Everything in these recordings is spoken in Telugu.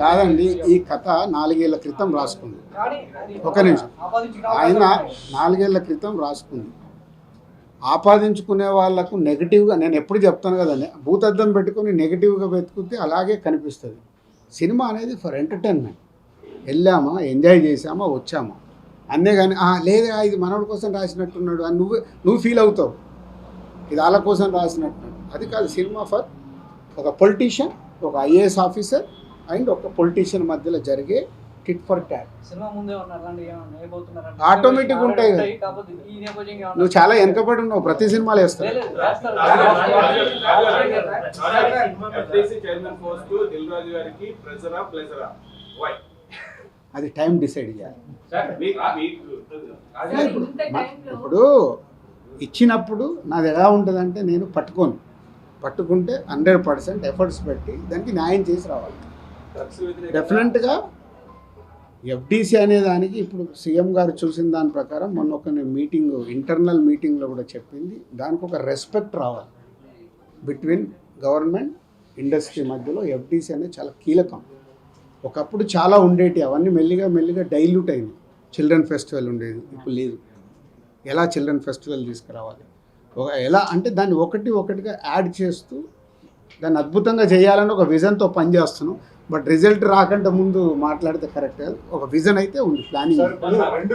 కాదండి ఈ కథ నాలుగేళ్ళ క్రితం రాసుకుంది. ఒక నిమిషం. ఆయన. నాలుగేళ్ళ క్రితం రాసుకుంది. ఆపాదించుకునే వాళ్ళకు నెగిటివ్గా నేను ఎప్పుడు చెప్తాను కదండి భూతద్దం పెట్టుకొని నెగిటివ్గా వెతుకుతే అలాగే కనిపిస్తుంది. సినిమా అనేది ఫర్ ఎంటర్టైన్మెంట్ వెళ్ళామా ఎంజాయ్ చేసామా వచ్చామా? అంతేగాని "ఆ, లేదా ఇది మనోడి కోసం రాసినట్టున్నాడు అని నువ్వు నువ్వు ఫీల్ అవుతావు. ఇది వాళ్ళ కోసం రాసినట్టు అది కాదు సినిమా ఫర్ ఒక పొలిటీషియన్ ఒక ఐఏఎస్ ఆఫీసర్ అండ్ ఒక పొలిటీషియన్ మధ్యలో జరిగే టిట్ ఫర్ ట్యాట్ Automatic ఉంటాయి నువ్వు చాలా వెనకబడి ఉన్నావు ప్రతి సినిమాలు వేస్తావు అది టైం డిసైడ్ చేయాలి ఇప్పుడు ఇచ్చినప్పుడు నాది ఎలా ఉంటుందంటే నేను పట్టుకోను పట్టుకుంటే హండ్రెడ్ పర్సెంట్ ఎఫర్ట్స్ పెట్టి దానికి న్యాయం చేసి రావాలి డెఫినెట్గా ఎఫ్డీసీ అనే దానికి ఇప్పుడు సీఎం గారు చూసిన దాని ప్రకారం మొన్న ఒక మీటింగ్ ఇంటర్నల్ మీటింగ్లో కూడా చెప్పింది. దానికి ఒక రెస్పెక్ట్ రావాలి. బిట్వీన్ గవర్నమెంట్ ఇండస్ట్రీ మధ్యలో ఎఫ్డీసీ అనేది చాలా కీలకం. ఒకప్పుడు చాలా ఉండేటి అవన్నీ మెల్లిగా మెల్లిగా డైల్యూట్ అయింది చిల్డ్రన్ ఫెస్టివల్ ఉండేది ఇప్పుడు లేదు. ఎలా చిల్డ్రన్ ఫెస్టివల్ తీసుకురావాలి? ఒక ఎలా అంటే దాన్ని ఒకటి ఒకటిగా యాడ్ చేస్తూ దాన్ని అద్భుతంగా చేయాలని ఒక విజన్తో పనిచేస్తున్నాం. బట్ రిజల్ట్ రాకంటే ముందు మాట్లాడితే కరెక్ట్. ఒక విజన్ అయితే ఉంది ప్లానింగ్. రెండు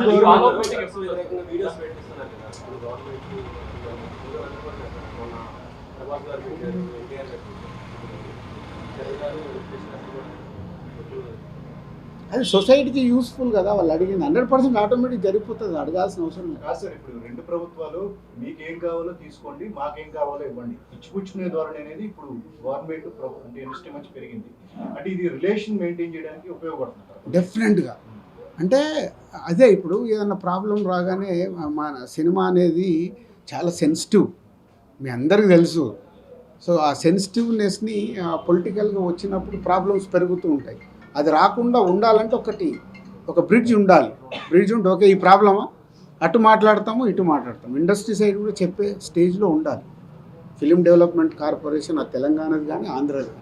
అది సొసైటీకి యూస్ఫుల్ కదా వాళ్ళు అడిగింది. హండ్రెడ్ పర్సెంట్ ఆటోమేటిక్ జరిగిపోతుంది అడగాల్సిన అవసరం లేదు. కాదు సార్ ఇప్పుడు రెండు ప్రభుత్వాలు మీకేం కావాలో తీసుకోండి మాకేం కావాలో ఇవ్వండి. ఇచ్చిపుచ్చుకునే ధోరణి అనేది ఇప్పుడు గవర్నమెంట్ అంటే ఇండస్ట్రీ మంచి పెరిగింది. అంటే ఇది రిలేషన్ మెయింటైన్ చేయడానికి ఉపయోగపడుతుంది. డెఫినెట్గా అంటే అదే ఇప్పుడు ఏదైనా ప్రాబ్లం రాగానే మన సినిమా అనేది చాలా సెన్సిటివ్ మీ అందరికీ తెలుసు. సో ఆ సెన్సిటివ్నెస్ని పొలిటికల్గా వచ్చినప్పుడు ప్రాబ్లమ్స్ పెరుగుతూ ఉంటాయి. అది రాకుండా ఉండాలంటే ఒకటి ఒక బ్రిడ్జ్ ఉండాలి. బ్రిడ్జ్ ఉంటే ఓకే ఈ ప్రాబ్లమా? అటు మాట్లాడతాము ఇటు మాట్లాడతాము. ఇండస్ట్రీ సైడ్ కూడా చెప్పే స్టేజ్లో ఉండాలి. ఫిలిం డెవలప్మెంట్ కార్పొరేషన్ ఆ తెలంగాణది కానీ ఆంధ్రది కానీ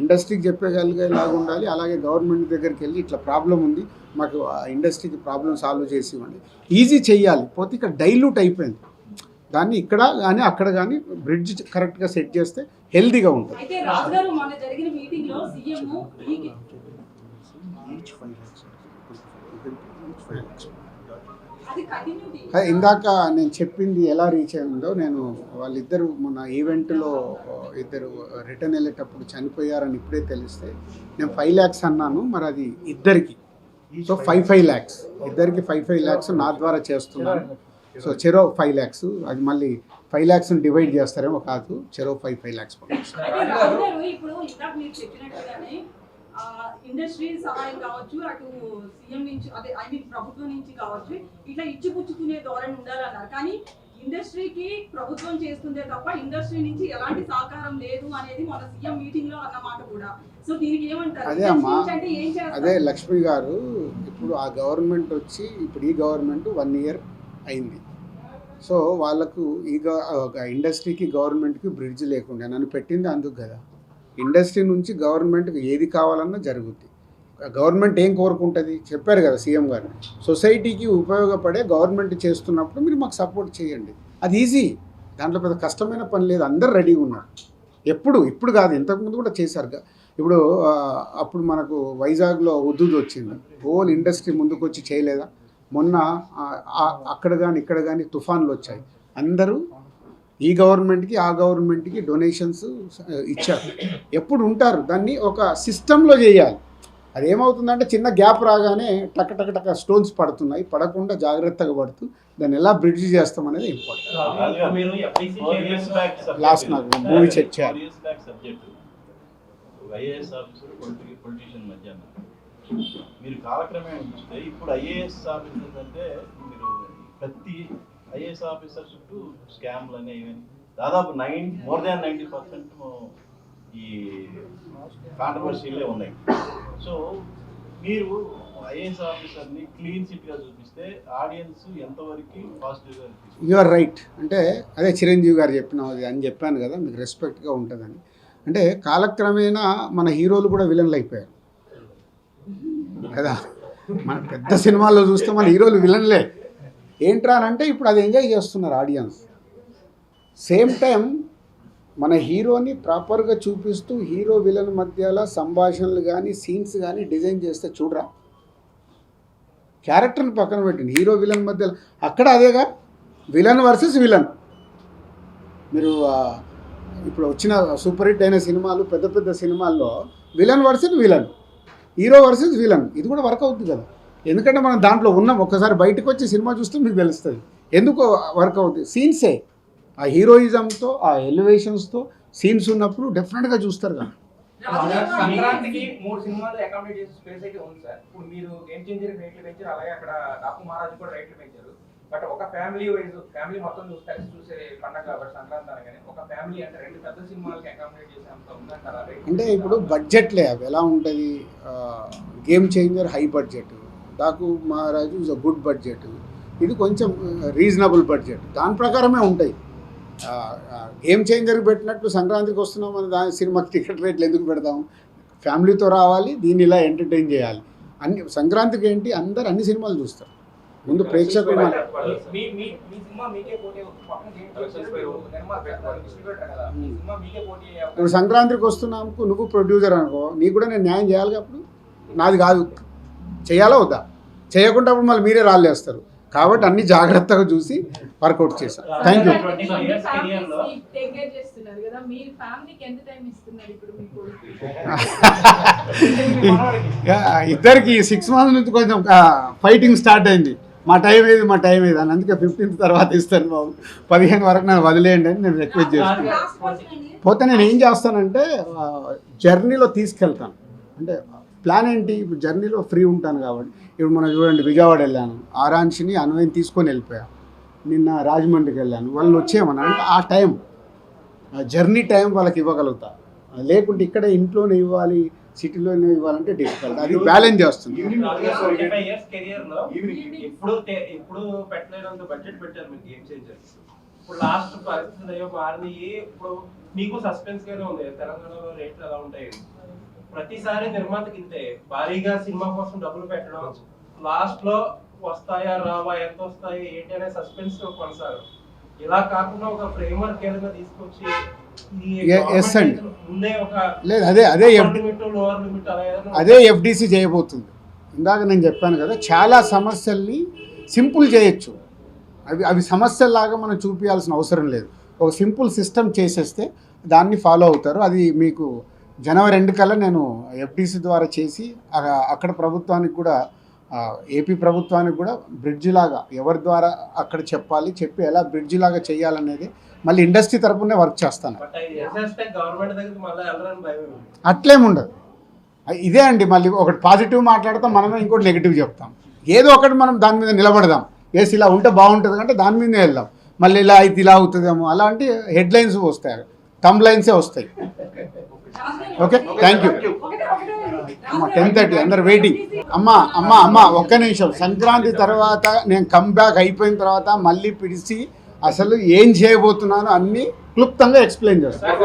ఇండస్ట్రీకి చెప్పగలిగేలాగా ఉండాలి. అలాగే గవర్నమెంట్ దగ్గరికి వెళ్ళి ఇట్లా ప్రాబ్లం ఉంది మాకు ఆ ఇండస్ట్రీకి ప్రాబ్లం సాల్వ్ చేసి ఇవ్వండి ఈజీ చేయాలి పోతే ఇక్కడ డైల్యూట్ అయిపోయింది. దాన్ని ఇక్కడ కానీ అక్కడ కానీ బ్రిడ్జ్ కరెక్ట్గా సెట్ చేస్తే హెల్దీగా ఉంటుంది. ఇందాక నేను చెప్పింది ఎలా రీచ్ అయిందో నేను వాళ్ళిద్దరు మొన్న ఈవెంట్లో ఇద్దరు రిటర్న్ వెళ్ళేటప్పుడు చనిపోయారని ఇప్పుడే తెలిస్తే నేను ఫైవ్ ల్యాక్స్ అన్నాను మరి అది ఇద్దరికి. సో ఫైవ్ ఫైవ్ ల్యాక్స్ ఇద్దరికి ఫైవ్ ఫైవ్ ల్యాక్స్ నా ద్వారా చేస్తున్నాను. సో చెరో ఫైవ్ ల్యాక్స్ అది మళ్ళీ ఫైవ్ ల్యాక్స్ డివైడ్ చేస్తారేమో కాదు. చెరో ఫైవ్ ఫైవ్ ల్యాక్స్ రాజు గారు ఇప్పుడు ఇందాక మీరు చెప్పినట్టుగానే ఆ, ఇండస్ట్రీ సహాయం కావచ్చు అటు సీఎం నుంచి అదే ఐ మీన్ ప్రభుత్వం నుంచి కావచ్చు ఇట్లా ఇచ్చిపుచ్చుకునే ధోరణి ఉండాలన్నారు. కానీ ఇండస్ట్రీకి ప్రభుత్వం చేస్తుందే తప్ప ఇండస్ట్రీ నుంచి ఎలాంటి సహకారం లేదు అనేది మన సీఎం మీటింగ్లో అన్నమాట కూడా. సో దీనికి ఏమంటారు? అదే లక్ష్మి గారు ఇప్పుడు ఆ గవర్నమెంట్ వచ్చి ఇప్పుడు ఈ గవర్నమెంట్ వన్ ఇయర్ అయింది. సో వాళ్ళకు ఈ ఇండస్ట్రీకి గవర్నమెంట్కి బ్రిడ్జ్ లేకుండా. నన్ను పెట్టింది అందుకు కదా. ఇండస్ట్రీ నుంచి గవర్నమెంట్కి ఏది కావాలన్నా జరుగుద్ది. గవర్నమెంట్ ఏం కోరుకుంటుంది? చెప్పారు కదా సీఎం గారు. సొసైటీకి ఉపయోగపడే గవర్నమెంట్ చేస్తున్నప్పుడు మీరు మాకు సపోర్ట్ చేయండి. అది ఈజీ. దాంట్లో పెద్ద కష్టమైన పని లేదు. అందరు రెడీగా ఉన్నారు. ఎప్పుడు? ఇప్పుడు కాదు. ఇంతకుముందు కూడా చేశారు ఇప్పుడు అప్పుడు మనకు వైజాగ్లో ఉద్దుది వచ్చింది. హోల్ ఇండస్ట్రీ ముందుకు వచ్చి చేయలేదా? మొన్న అక్కడ కానీ ఇక్కడ కానీ తుఫాన్లు వచ్చాయి. అందరూ ఈ గవర్నమెంట్కి ఆ గవర్నమెంట్కి డొనేషన్స్ ఇచ్చారు. ఎప్పుడు ఉంటారు దాన్ని ఒక సిస్టంలో చేయాలి. అది ఏమవుతుందంటే చిన్న గ్యాప్ రాగానే టక టక టక స్టోన్స్ పడుతున్నాయి పడకుండా జాగ్రత్తగా పడుతూ దాన్ని ఎలా బ్రిడ్జ్ చేస్తాం అనేది ఇంపార్టెంట్. లాస్ట్ నాకు మూవీ check చేయాలి. ఐఏఎస్ ఆఫీసర్ పొలిటీషియన్ మధ్య మీరు కాలక్రమేణా చూస్తే ఇప్పుడు ఐఏఎస్ ఆఫీసర్స్ అంటే మీరు ప్రతి ఐఏఎస్ ఆఫీసర్ చుట్టూ స్కామ్లు అనేవి దాదాపు nine more than ninety percent ఈ కాంట్రవర్సీలే ఉన్నాయి. సో మీరు ఐఏఎస్ ఆఫీసర్ని క్లీన్ సిట్గా చూపిస్తే ఆడియన్స్ ఎంతవరకు పాజిటివ్గా యు ఆర్ రైట్ అంటే అదే చిరంజీవి గారు చెప్పిన అది అని చెప్పాను కదా మీకు రెస్పెక్ట్గా ఉంటుందని. అంటే కాలక్రమేణా మన హీరోలు కూడా విలన్లు అయిపోయారు. కదా? మన పెద్ద సినిమాల్లో చూస్తే మన హీరోలు విలన్లే. ఏంట్రా అని అంటే ఇప్పుడు అది ఎంజాయ్ చేస్తున్నారు ఆడియన్స్ సేమ్ టైం మన హీరోని ప్రాపర్గా చూపిస్తూ హీరో విలన్ మధ్యలో సంభాషణలు కానీ సీన్స్ కానీ డిజైన్ చేస్తే చూడరా? క్యారెక్టర్ని పక్కన పెట్టండి. హీరో విలన్ మధ్యలో అక్కడ అదేగా? విలన్ వర్సెస్ విలన్ మీరు ఇప్పుడు వచ్చిన సూపర్ హిట్ అయిన సినిమాలు పెద్ద పెద్ద సినిమాల్లో villain versus villain hero versus villain ఇది కూడా వర్క్ అవుతుంది కదా. ఎందుకంటే మనం దాంట్లో ఉన్నాం. ఒక్కసారి బయటకు వచ్చి సినిమా చూస్తే మీకు తెలుస్తుంది. ఎందుకు వర్క్ అవుతుంది సీన్సే ఆ హీరోయిజంతో ఆ ఎలివేషన్స్తో సీన్స్ ఉన్నప్పుడు డెఫినెట్గా చూస్తారు కదా. రాజకీయ సంక్రాంతికి మూడు సినిమాలు అకామిడేట్ చేసే స్పేస్ అయితే ఉంది సార్. ఇప్పుడు మీరు గేమ్ చేంజర్ రేట్లు పెంచారు అలాగే అక్కడ డాకు మహారాజు కూడా రేట్లు పెంచారు. బట్ ఒక ఫ్యామిలీ వైజ్ ఫ్యామిలీ మొత్తం చూసి కలిసి చూసే పండగ కాబట్టి సంక్రాంతి అనగానే ఒక ఫ్యామిలీ అంటే రెండు పెద్ద సినిమాలకి అకామిడేట్ చేసే అంత ఉందంటారా? రేట్లు? అంటే ఇప్పుడు బడ్జెట్లే అవి ఎలా ఉంటుంది? Game changer high budget Daaku Maharaj is a good budget ఇది కొంచెం రీజనబుల్ బడ్జెట్ దాని ప్రకారమే ఉంటాయి. గేమ్ చేంజర్కి పెట్టినట్టు సంక్రాంతికి వస్తున్నాం మన దాని సినిమాకి టికెట్ రేట్లు ఎందుకు పెడతాం? ఫ్యామిలీతో రావాలి దీన్ని ఇలా ఎంటర్టైన్ చేయాలి. అన్ని సంక్రాంతికి ఏంటి? అందరు అన్ని సినిమాలు చూస్తారు. ముందు ప్రేక్షకులు అవకాశం ఇప్పుడు సంక్రాంతికి వస్తున్నాము నువ్వు ప్రొడ్యూసర్ అనుకో నీకు కూడా నేను న్యాయం చేయాలి అప్పుడు? నాది కాదు. చేయాలా వద్దా? చేయకుండా మళ్ళీ మీరే రాళ్ళేస్తారు. కాబట్టి అన్ని జాగ్రత్తగా చూసి వర్కౌట్ చేశాను thank you twenty five years కెరియర్లో. టేక్ కేర్ చేస్తున్నారు కదా మీరు ఫ్యామిలీకి ఎంత టైం ఇస్తున్నారు ఇప్పుడు మీ కొడుకు ఇద్దరికి సిక్స్ మంత్స్ నుంచి కొంచెం ఫైటింగ్ స్టార్ట్ అయింది. మా టైం ఏది మా టైం ఏది అని అందుకే ఫిఫ్టీన్త్ తర్వాత ఇస్తాను బాబు. పదిహేను వరకు నన్ను వదిలేయండి అని నేను రిక్వెస్ట్ చేస్తాను పోతే నేను ఏం చేస్తానంటే జర్నీలో తీసుకెళ్తాను. అంటే ప్లాన్ ఏంటి? ఇప్పుడు జర్నీలో ఫ్రీ ఉంటాను కాబట్టి. ఇప్పుడు మనం చూడండి విజయవాడ వెళ్ళాను. ఆరాంశిని అన్వయం తీసుకొని వెళ్ళిపోయా. నిన్న రాజమండ్రికి వెళ్ళాను. వాళ్ళని వచ్చేయమని అంటే ఆ టైం జర్నీ టైం వాళ్ళకి ఇవ్వగలుగుతా. లేకుంటే ఇక్కడ ఇంట్లోనే ఇవ్వాలి సిటీలోనే ఇవ్వాలంటే డిఫికల్ట్ అది బ్యాలెన్స్ చేస్తుంది. లాస్ట్ మారినాయి ఇప్పుడు మీకు సస్పెన్స్ గానే ఉంది. తెలంగాణలో రేట్లు ఎలా ఉంటాయి? ప్రతిసారి నిర్మాతకి ఇంతే భారీగా సినిమా కోసం డబ్బులు పెట్టడం లాస్ట్లో వస్తాయా రావా ఎంత వస్తాయి ఏంటి అనే సస్పెన్స్ కొనసాగం ఇలా కాకుండా ఒక ఫ్రేమ్వర్క్ ఏదైనా తీసుకొచ్చి లేదు అదే అదే అదే ఎఫ్డిసి చేయబోతుంది. ఇందాక నేను చెప్పాను కదా చాలా సమస్యల్ని సింపుల్ చేయొచ్చు. అవి అవి సమస్యల్లాగా మనం చూపించాల్సిన అవసరం లేదు. ఒక సింపుల్ సిస్టమ్ చేసేస్తే దాన్ని ఫాలో అవుతారు. అది మీకు జనవరి రెండు కల్లా నేను ఎఫ్డిసి ద్వారా చేసి అక్కడ ప్రభుత్వానికి కూడా ఏపీ ప్రభుత్వానికి కూడా బ్రిడ్జ్ లాగా ఎవరి ద్వారా అక్కడ చెప్పాలి చెప్పి ఎలా బ్రిడ్జ్ లాగా చేయాలనేది మళ్ళీ ఇండస్ట్రీ తరపునే వర్క్ చేస్తాను. బట్ అది చేసేస్తే గవర్నమెంట్ దగ్గరికి మళ్ళీ వెళ్ళరని భయం ఉంది. అట్లేం ఉండదు. అ- ఇదే అండి మళ్ళీ ఒకటి పాజిటివ్ మాట్లాడతాం మనమే ఇంకోటి నెగిటివ్ చెప్తాం. ఏదో ఒకటి మనం దాని మీద నిలబడదాం. ఏసి ఇలా ఉంటే బాగుంటుంది అంటే దాని మీదనే వెళ్దాం. మళ్ళీ ఇలా అయితే ఇలా అవుతుందేమో అలాంటి హెడ్లైన్స్ వస్తాయి. టమ్ లైన్సే వస్తాయి. ఓకే థ్యాంక్ యూ అమ్మ టెన్ థర్టీ అందరు వెయిటింగ్ అమ్మ అమ్మ అమ్మ ఒక్క నిమిషం. సంక్రాంతి తర్వాత నేను కమ్బ్యాక్ అయిపోయిన తర్వాత మళ్ళీ పిలిచి అసలు ఏం చేయబోతున్నానో అన్నీ క్లుప్తంగా ఎక్స్ప్లెయిన్ చేస్తాను